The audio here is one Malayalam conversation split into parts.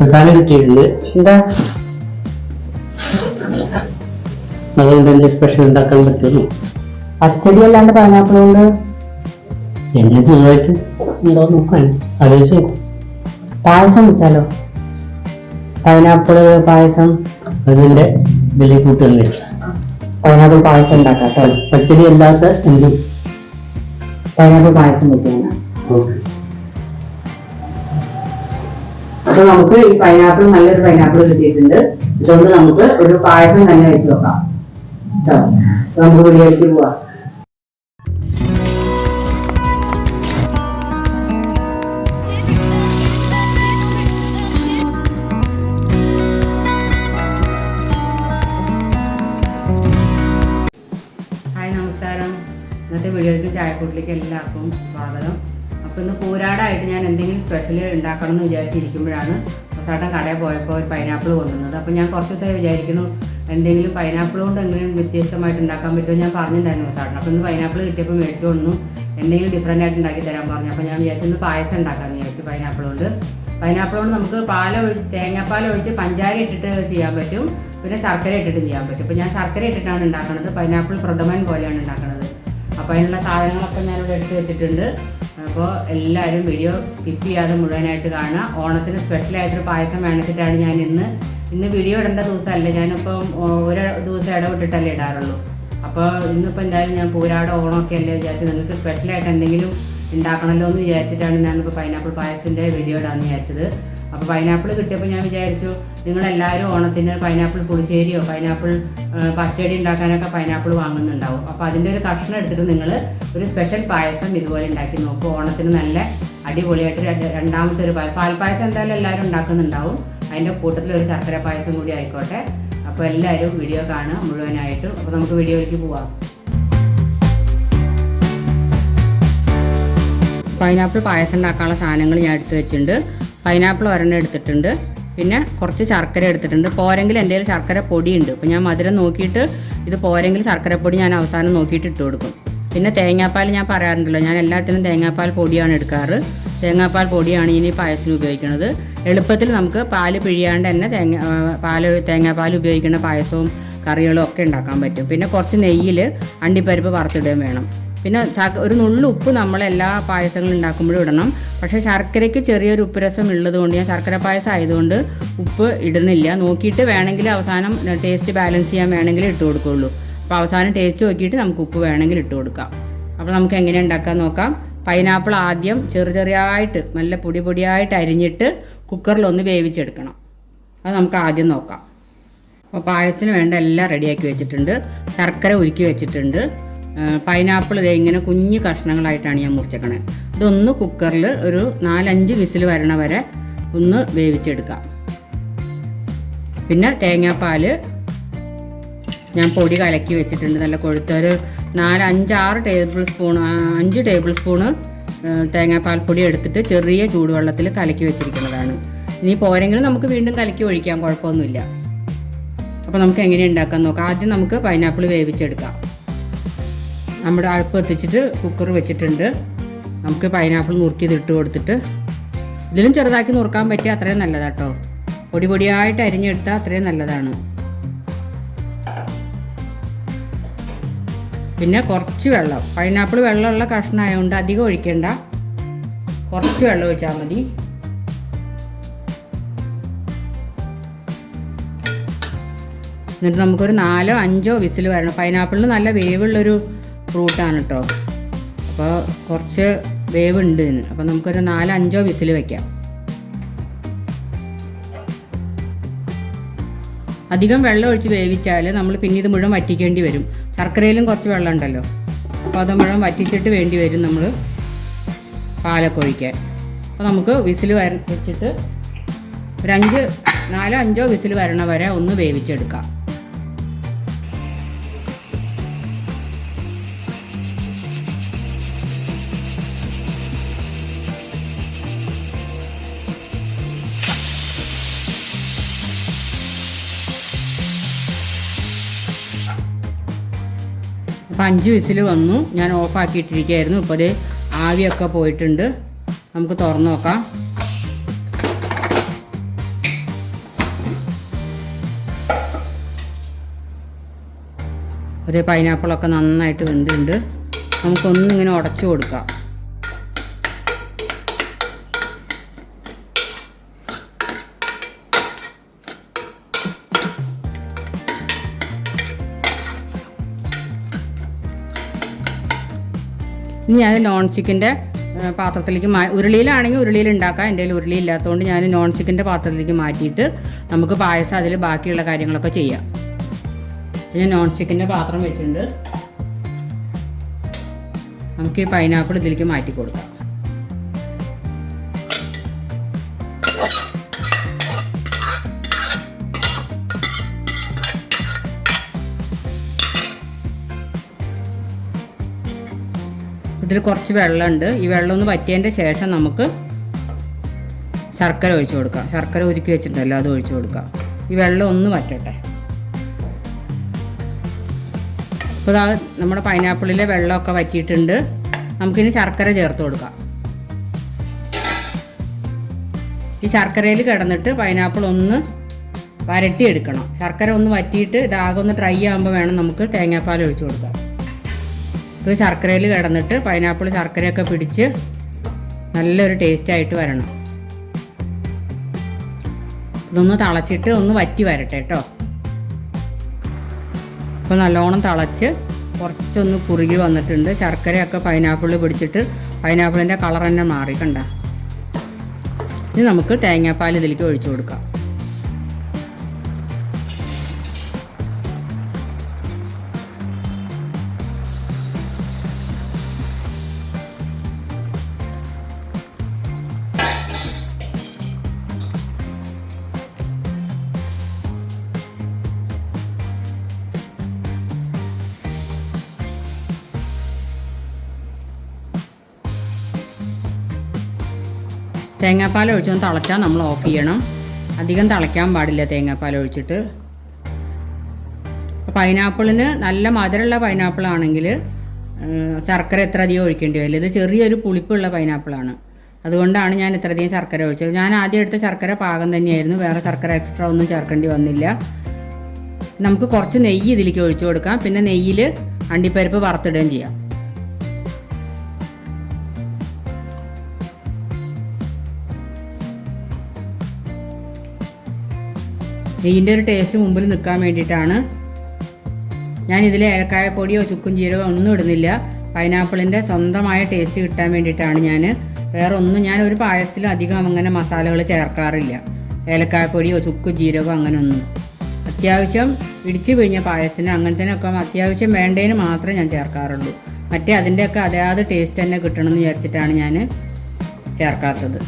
മസാല കിട്ടിയിട്ടുണ്ട്. എന്താ? അതുകൊണ്ട് സ്പെഷ്യൽ ഉണ്ടാക്കാൻ പറ്റുമോ? പച്ചടി അല്ലാണ്ട് പൈനാപ്പിൾ കൊണ്ട്? എന്നെ നിങ്ങളായിട്ട് ഉണ്ടോ നോക്കാൻ ആലോചിച്ച് പായസം വെച്ചാലോ? പൈനാപ്പിൾ പായസം? അതിന്റെ വില കൂട്ടുന്നില്ല പൈനാപ്പിൾ പായസം ഉണ്ടാക്കാം പച്ചടി അല്ലാത്ത എന്തും പൈനാപ്പിൾ പായസം വെക്കാനാണ്. അപ്പൊ നമുക്ക് ഈ പൈനാപ്പിൾ നല്ലൊരു പൈനാപ്പിൾ കിട്ടിയിട്ടുണ്ട്. ഇതുകൊണ്ട് നമുക്ക് ഒരു പായസം തന്നെ വെച്ച് നോക്കാം കേട്ടോ നമുക്ക് വീഡിയോയിലേക്ക് പോവാം. ഹായ് നമസ്കാരം. ഇന്നത്തെ വീഡിയോയ്ക്ക് ചായക്കൂട്ടിലേക്ക് എല്ലാവർക്കും സ്വാഗതം. അപ്പോൾ ഇന്ന് പോരാടായിട്ട് ഞാൻ എന്തെങ്കിലും സ്പെഷ്യൽ ഉണ്ടാക്കണം എന്ന് വിചാരിച്ചിരിക്കുമ്പോഴാണ് മസാട്ടൻ കടയിൽ പോയപ്പോൾ പൈനാപ്പിൾ കൊണ്ടുവന്നത്. അപ്പോൾ ഞാൻ കുറച്ച് ദിവസമായി വിചാരിക്കുന്നു എന്തെങ്കിലും പൈനാപ്പിൾ കൊണ്ട് എന്തെങ്കിലും വ്യത്യസ്തമായിട്ട് ഉണ്ടാക്കാൻ പറ്റുമോ ഞാൻ പറഞ്ഞിട്ടുണ്ടായിരുന്നു മസാട്ടൻ അപ്പോൾ ഇന്ന് പൈനാപ്പിൾ കിട്ടിയപ്പോൾ മേടിച്ചു കൊണ്ടു എന്തെങ്കിലും ഡിഫറെന്റ് ആയിട്ട് ഉണ്ടാക്കി തരാൻ പറഞ്ഞു. അപ്പോൾ ഞാൻ വിചാരിച്ചു ഇന്ന് പായസം ഉണ്ടാക്കാമെന്ന് വിചാരിച്ചു പൈനാപ്പിൾ കൊണ്ട്. പൈനാപ്പിൾ കൊണ്ട് നമുക്ക് പാൽ ഒഴി തേങ്ങാപ്പാൽ ഒഴിച്ച് പഞ്ചാര ഇട്ടിട്ട് ചെയ്യാൻ പറ്റും. പിന്നെ ശർക്കര ഇട്ടിട്ടും ചെയ്യാൻ പറ്റും. അപ്പോൾ ഞാൻ ശർക്കര ഇട്ടിട്ടാണ് ഉണ്ടാക്കുന്നത് പൈനാപ്പിൾ പ്രഥമൻ പോലെയാണ് ഉണ്ടാക്കുന്നത് അപ്പോൾ അതിനുള്ള സാധനങ്ങളൊക്കെ ഞാനിവിടെ എടുത്ത് വെച്ചിട്ടുണ്ട്. അപ്പോൾ എല്ലാവരും വീഡിയോ സ്കിപ്പ് ചെയ്യാതെ മുഴുവനായിട്ട് കാണുക. ഓണത്തിന് സ്പെഷ്യലായിട്ടൊരു പായസം വേണിച്ചിട്ടാണ് ഞാൻ ഇന്ന്. ഇന്ന് വീഡിയോ ഇടേണ്ട ദിവസമല്ല. ഞാനിപ്പം ഒരു ദിവസം ഇടവിട്ടിട്ടല്ലേ ഇടാറുള്ളൂ. അപ്പോൾ ഇന്നിപ്പോൾ എന്തായാലും ഞാൻ പൂരാട് ഓണമൊക്കെ അല്ലേ വിചാരിച്ചു നിങ്ങൾക്ക് സ്പെഷ്യലായിട്ട് എന്തെങ്കിലും ഉണ്ടാക്കണമല്ലോ എന്ന് വിചാരിച്ചിട്ടാണ് ഞാനിപ്പോൾ പൈനാപ്പിൾ പായസത്തിന്റെ വീഡിയോ ഇടാമെന്ന് വിചാരിച്ചത്. അപ്പോൾ പൈനാപ്പിൾ കിട്ടിയപ്പോൾ ഞാൻ വിചാരിച്ചു നിങ്ങളെല്ലാവരും ഓണത്തിന് പൈനാപ്പിൾ പുളിശ്ശേരിയോ പൈനാപ്പിൾ പച്ചടി ഉണ്ടാക്കാനൊക്കെ പൈനാപ്പിൾ വാങ്ങുന്നുണ്ടാവും. അപ്പോൾ അതിന്റെ ഒരു കഷ്ണം എടുത്തിട്ട് നിങ്ങൾ ഒരു സ്പെഷ്യൽ പായസം ഇതുപോലെ ഉണ്ടാക്കി നോക്കും. ഓണത്തിന് നല്ല അടിപൊളിയായിട്ട് രണ്ടാമത്തെ ഒരു പായ- പാൽപ്പായസം എന്തായാലും എല്ലാവരും ഉണ്ടാക്കുന്നുണ്ടാവും. അതിന്റെ കൂട്ടത്തിൽ ഒരു ശർക്കര പായസം കൂടി ആയിക്കോട്ടെ. അപ്പോൾ എല്ലാവരും വീഡിയോ കാണുക മുഴുവനായിട്ടും. അപ്പോൾ നമുക്ക് വീഡിയോയിലേക്ക് പോവാം. പൈനാപ്പിൾ പായസം ഉണ്ടാക്കാനുള്ള സാധനങ്ങൾ ഞാൻ എടുത്തു വെച്ചിട്ടുണ്ട്. പൈനാപ്പിൾ ഒരെണ്ണം എടുത്തിട്ടുണ്ട്. പിന്നെ കുറച്ച് ശർക്കര എടുത്തിട്ടുണ്ട്. പോരെങ്കിൽ എന്റെ കയ്യിൽ ശർക്കര പൊടിയുണ്ട്. അപ്പോൾ ഞാൻ മധുരം നോക്കിയിട്ട് ഇത് പോരെങ്കിൽ ശർക്കരപ്പൊടി ഞാൻ അവസാനം നോക്കിയിട്ട് ഇട്ട് കൊടുക്കും. പിന്നെ തേങ്ങാപ്പാൽ ഞാൻ പറയാറുണ്ടല്ലോ ഞാൻ എല്ലാത്തിനും തേങ്ങാപ്പാൽ പൊടിയാണ് എടുക്കാറ്. തേങ്ങാപ്പാൽ പൊടിയാണ് ഇനി പായസത്തിന് ഉപയോഗിക്കുന്നത്. എളുപ്പത്തിൽ നമുക്ക് പാൽ പിഴിയാണ്ട് തന്നെ തേങ്ങ പാൽ തേങ്ങാപ്പാൽ ഉപയോഗിക്കുന്ന പായസവും കറികളും ഒക്കെ ഉണ്ടാക്കാൻ പറ്റും. പിന്നെ കുറച്ച് നെയ്യിൽ അണ്ടിപ്പരിപ്പ് വറുത്തിടുകയും വേണം. പിന്നെ ഒരു നുള്ളു ഉപ്പ് നമ്മൾ എല്ലാ പായസങ്ങളും ഉണ്ടാക്കുമ്പോഴും ഇടണം. പക്ഷേ ശർക്കരയ്ക്ക് ചെറിയൊരു ഉപ്പുരസം ഉള്ളതുകൊണ്ട് ഞാൻ ശർക്കര പായസം ആയതുകൊണ്ട് ഉപ്പ് ഇടുന്നില്ല. നോക്കിയിട്ട് വേണമെങ്കിൽ അവസാനം ടേസ്റ്റ് ബാലൻസ് ചെയ്യാൻ വേണമെങ്കിൽ ഇട്ട് കൊടുക്കുള്ളൂ. അപ്പോൾ അവസാനം ടേസ്റ്റ് നോക്കിയിട്ട് നമുക്ക് ഉപ്പ് വേണമെങ്കിൽ ഇട്ട് കൊടുക്കാം. അപ്പോൾ നമുക്ക് എങ്ങനെ ഉണ്ടാക്കാൻ നോക്കാം. പൈനാപ്പിൾ ആദ്യം ചെറു ചെറിയായിട്ട് നല്ല പൊടി പൊടിയായിട്ട് അരിഞ്ഞിട്ട് കുക്കറിലൊന്ന് വേവിച്ചെടുക്കണം. അത് നമുക്ക് ആദ്യം നോക്കാം. അപ്പോൾ പായസത്തിന് വേണ്ട എല്ലാം റെഡിയാക്കി വെച്ചിട്ടുണ്ട്. ശർക്കര ഉരുക്കി വെച്ചിട്ടുണ്ട്. പൈനാപ്പിൾ ദേ ഇങ്ങനെ കുഞ്ഞു കഷ്ണങ്ങളായിട്ടാണ് ഞാൻ മുറിച്ചേക്കണത് ഇതൊന്ന് കുക്കറിൽ ഒരു നാലഞ്ച് വിസിൽ വരണ വരെ ഒന്ന് വേവിച്ചെടുക്കാം. പിന്നെ തേങ്ങാപ്പാൽ ഞാൻ പൊടി കലക്കി വെച്ചിട്ടുണ്ട്. നല്ല കൊഴുത്ത ഒരു നാല് അഞ്ചാറ് ടേബിൾ സ്പൂൺ അഞ്ച് ടേബിൾ സ്പൂണ് തേങ്ങാപ്പാൽ പൊടി എടുത്തിട്ട് ചെറിയ ചൂടുവെള്ളത്തിൽ കലക്കി വെച്ചിരിക്കുന്നതാണ്. ഇനി പോരെങ്കിലും നമുക്ക് വീണ്ടും കലക്കി ഒഴിക്കാം കുഴപ്പമൊന്നുമില്ല. അപ്പോൾ നമുക്ക് എങ്ങനെ ഉണ്ടാക്കാൻ നോക്കാം? ആദ്യം നമുക്ക് പൈനാപ്പിൾ വേവിച്ചെടുക്കാം. നമ്മുടെ അടുപ്പ് എത്തിച്ചിട്ട് കുക്കർ വെച്ചിട്ടുണ്ട്. നമുക്ക് പൈനാപ്പിൾ നുറുക്കി ഇട്ട് കൊടുത്തിട്ട്. ഇതിലും ചെറുതാക്കി നുറുക്കാൻ പറ്റിയ അത്രയും നല്ലതാട്ടോ. പൊടി പൊടിയായിട്ട് അരിഞ്ഞെടുത്താൽ അത്രയും നല്ലതാണ്. പിന്നെ കുറച്ച് വെള്ളം. പൈനാപ്പിൾ വെള്ളമുള്ള കഷ്ണമായതുകൊണ്ട് അധികം ഒഴിക്കേണ്ട. കുറച്ച് വെള്ളം ഒഴിച്ചാൽ മതി. എന്നിട്ട് നമുക്കൊരു നാലോ അഞ്ചോ വിസിൽ വരണം. പൈനാപ്പിളിന് നല്ല വേവുള്ളൊരു ഫ്രൂട്ടാണ് കേട്ടോ അപ്പോൾ കുറച്ച് വേവുണ്ട് ഇതിന് അപ്പോൾ നമുക്കൊരു നാലോ അഞ്ചോ വിസിൽ വയ്ക്കാം അധികം വെള്ളം ഒഴിച്ച് വേവിച്ചാൽ നമ്മൾ പിന്നെ ഇത് മുഴുവൻ വറ്റിക്കേണ്ടി വരും. ശർക്കരയിലും കുറച്ച് വെള്ളം ഉണ്ടല്ലോ. അപ്പോൾ അത് മുഴുവൻ വറ്റിച്ചിട്ട് വേണ്ടി വരും നമ്മൾ പാലൊക്കെ ഒഴിക്കാൻ. അപ്പോൾ നമുക്ക് വിസിൽ വര വെച്ചിട്ട് ഒരു അഞ്ച് നാലോ അഞ്ചോ വിസിൽ വരണ വരെ ഒന്ന് വേവിച്ചെടുക്കാം. അപ്പോൾ അഞ്ച് വിസിൽ വന്നു. ഞാൻ ഓഫാക്കിയിട്ടിരിക്കുകയായിരുന്നു. ഇപ്പോൾ ദേ ആവിയൊക്കെ പോയിട്ടുണ്ട്. നമുക്ക് തുറന്നു നോക്കാം. അതേ പൈനാപ്പിളൊക്കെ നന്നായിട്ട് വെന്തുണ്ട്. നമുക്കൊന്നിങ്ങനെ ഉടച്ചു കൊടുക്കാം. ഇനി ഞാൻ നോൺ സ്റ്റിക്കിന്റെ പാത്രത്തിലേക്ക് മാ ഉരുളിയിലാണെങ്കിൽ ഉരുളിയിൽ ഉണ്ടാക്കാം എന്റെ കയ്യിൽ ഉരുളി ഇല്ലാത്തതുകൊണ്ട് ഞാൻ നോൺ സ്റ്റിക്കിന്റെ പാത്രത്തിലേക്ക് മാറ്റിയിട്ട് നമുക്ക് പായസം അതിൽ ബാക്കിയുള്ള കാര്യങ്ങളൊക്കെ ചെയ്യാം. ഞാൻ നോൺ സ്റ്റിക്കിന്റെ പാത്രം വെച്ചിട്ടുണ്ട്. നമുക്ക് ഈ പൈനാപ്പിൾ ഇതിലേക്ക് മാറ്റി കൊടുക്കാം. ഇതിൽ കുറച്ച് വെള്ളമുണ്ട്. ഈ വെള്ളം ഒന്ന് വറ്റിയതിന്റെ ശേഷം നമുക്ക് ശർക്കര ഒഴിച്ചു കൊടുക്കാം. ശർക്കര ഒരുക്കി വെച്ചിട്ടുണ്ടല്ലോ അത് ഒഴിച്ചു കൊടുക്കാം. ഈ വെള്ളം ഒന്ന് വറ്റട്ടെ. അപ്പോൾ ഇതാ നമ്മുടെ പൈനാപ്പിളിലെ വെള്ളമൊക്കെ വറ്റിയിട്ടുണ്ട്. നമുക്കിനി ശർക്കര ചേർത്ത് കൊടുക്കാം. ഈ ശർക്കരയിൽ കിടന്നിട്ട് പൈനാപ്പിൾ ഒന്ന് വരട്ടിയെടുക്കണം. ശർക്കര ഒന്ന് വറ്റിയിട്ട് ഇതാകെ ഒന്ന് ഡ്രൈ ആകുമ്പോൾ വേണം നമുക്ക് തേങ്ങാപ്പാൽ ഒഴിച്ചു കൊടുക്കാം. ഇപ്പോൾ ശർക്കരയിൽ കിടന്നിട്ട് പൈനാപ്പിൾ ശർക്കരയൊക്കെ പിടിച്ച് നല്ലൊരു ടേസ്റ്റ് ആയിട്ട് വരണം. ഇതൊന്ന് തളച്ചിട്ട് ഒന്ന് വറ്റി വരട്ടെ കേട്ടോ അപ്പോൾ നല്ലോണം തിളച്ച് കുറച്ചൊന്ന് കുറുകി വന്നിട്ടുണ്ട്. ശർക്കരയൊക്കെ പൈനാപ്പിളിൽ പിടിച്ചിട്ട് പൈനാപ്പിളിന്റെ കളർ തന്നെ മാറി കണ്ട ഇനി നമുക്ക് തേങ്ങാപ്പാൽ ഇതിലേക്ക് ഒഴിച്ചു കൊടുക്കാം. തേങ്ങാപ്പാൽ ഒഴിച്ചൊന്ന് തിളച്ചാൽ നമ്മൾ ഓഫ് ചെയ്യണം. അധികം തിളയ്ക്കാൻ പാടില്ല തേങ്ങാപ്പാൽ ഒഴിച്ചിട്ട്. പൈനാപ്പിളിന് നല്ല മധുരമുള്ള പൈനാപ്പിൾ ആണെങ്കിൽ ശർക്കര എത്ര അധികം ഒഴിക്കേണ്ടി വരില്ല. ഇത് ചെറിയൊരു പുളിപ്പുള്ള പൈനാപ്പിളാണ് അതുകൊണ്ടാണ് ഞാൻ ഇത്രയധികം ശർക്കര ഒഴിച്ചത്. ഞാൻ ആദ്യം എടുത്ത ശർക്കര പാകം തന്നെയായിരുന്നു. വേറെ ശർക്കര എക്സ്ട്രാ ഒന്നും ചേർക്കേണ്ടി വന്നില്ല. നമുക്ക് കുറച്ച് നെയ്യ് ഇതിലേക്ക് ഒഴിച്ചു കൊടുക്കാം. പിന്നെ നെയ്യിൽ അണ്ടിപ്പരിപ്പ് വറുത്തിടുകയും ചെയ്യാം. നെയ്യിന്റെ ഒരു ടേസ്റ്റ് മുമ്പിൽ നിൽക്കാൻ വേണ്ടിയിട്ടാണ്. ഞാൻ ഇതിൽ ഏലക്കായപ്പൊടിയോ ചുക്കും ജീരകോ ഒന്നും ഇടുന്നില്ല. പൈനാപ്പിളിന്റെ സ്വന്തമായ ടേസ്റ്റ് കിട്ടാൻ വേണ്ടിയിട്ടാണ് ഞാൻ വേറെ ഒന്നും ഞാൻ ഒരു പായസത്തിലും അധികം അങ്ങനെ മസാലകൾ ചേർക്കാറില്ല. ഏലക്കായപ്പൊടിയോ ചുക്ക് ജീരകമോ അങ്ങനെ ഒന്നും അത്യാവശ്യം ഇടിച്ചു പിഴിഞ്ഞ പായസത്തിന് അങ്ങനത്തേനൊക്കെ അത്യാവശ്യം വേണ്ടതിന് മാത്രമേ ഞാൻ ചേർക്കാറുള്ളൂ. മറ്റേ അതിന്റെയൊക്കെ അതാത് ടേസ്റ്റ് തന്നെ കിട്ടണമെന്ന് വിചാരിച്ചിട്ടാണ് ഞാൻ ചേർക്കാത്തത്.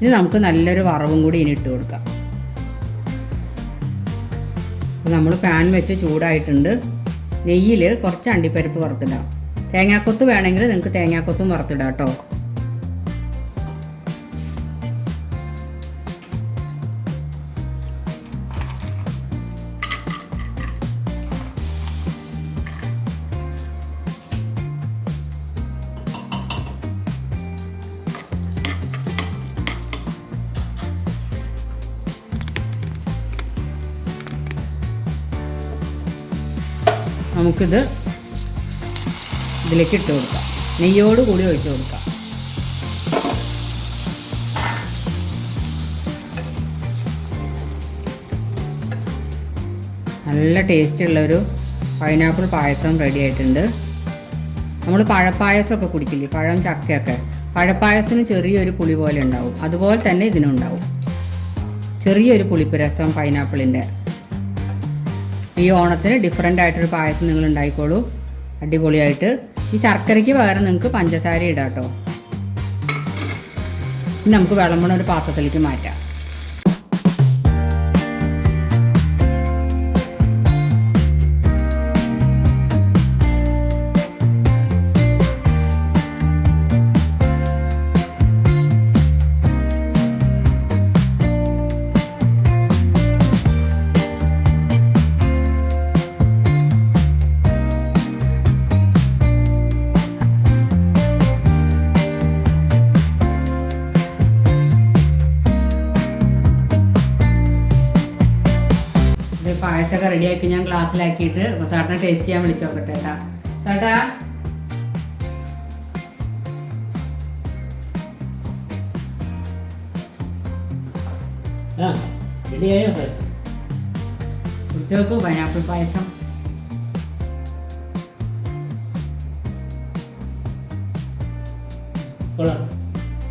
ഇനി നമുക്ക് നല്ലൊരു വറവും കൂടി ഇനി ഇട്ട് കൊടുക്കാം. നമ്മൾ പാൻ വെച്ച് ചൂടായിട്ടുണ്ട്. നെയ്യിൽ കുറച്ച് അണ്ടിപ്പരിപ്പ് വറുത്തിടാം. തേങ്ങാക്കൊത്ത് വേണമെങ്കിൽ നിങ്ങൾക്ക് തേങ്ങാക്കൊത്തും വറുത്തിടാം കേട്ടോ നമുക്കിത് ഇതിലേക്ക് ഇട്ട് കൊടുക്കാം. നെയ്യോട് കൂടി ഒഴിച്ചു കൊടുക്കാം. നല്ല ടേസ്റ്റ് ഉള്ളൊരു പൈനാപ്പിൾ പായസം റെഡി ആയിട്ടുണ്ട്. നമ്മൾ പഴപ്പായസമൊക്കെ കുടിക്കില്ലേ? പഴം ചക്കയൊക്കെ. പഴപ്പായസത്തിന് ചെറിയൊരു പുളി പോലെ ഉണ്ടാവും. അതുപോലെ തന്നെ ഇതിനുണ്ടാവും ചെറിയൊരു പുളിപ്പ് രസം പൈനാപ്പിളിന്റെ. ഈ ഓണത്തിന് ഡിഫറെന്റ് ആയിട്ടൊരു പായസം നിങ്ങൾ ഉണ്ടായിക്കോളൂ. അടിപൊളിയായിട്ട്. ഈ ശർക്കരയ്ക്ക് പകരം നിങ്ങൾക്ക് പഞ്ചസാര ഇടാം കേട്ടോ നമുക്ക് വെള്ളം കൊണ്ട് ഒരു പാത്രത്തിലേക്ക് മാറ്റാം. പായസമൊക്കെ റെഡിയാക്കി ഞാൻ ഗ്ലാസ്സിലാക്കിയിട്ട് സാറിനെ ടേസ്റ്റ് ചെയ്യാൻ വിളിച്ചു നോക്കട്ടെ കേട്ടാ പായസം? കുടിച്ചു നോക്കൂ പൈനാപ്പിൾ പായസം.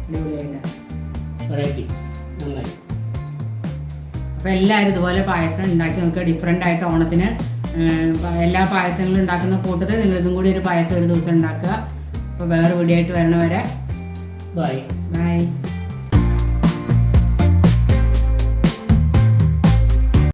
അടിപൊളിയായില്ല? വെറൈറ്റി നന്നായി. അപ്പോൾ എല്ലാവരും ഇതുപോലെ പായസം ഉണ്ടാക്കി നോക്കുക. ഡിഫറെന്റ് ആയിട്ട് ഓണത്തിന് എല്ലാ പായസങ്ങളും ഉണ്ടാക്കുന്ന കൂട്ടത്തിൽ നിങ്ങളിതും കൂടി ഒരു പായസം ഒരു ദിവസം ഉണ്ടാക്കുക. അപ്പോൾ വേറെ വീഡിയോ ആയിട്ട് വരണവരെ ബൈ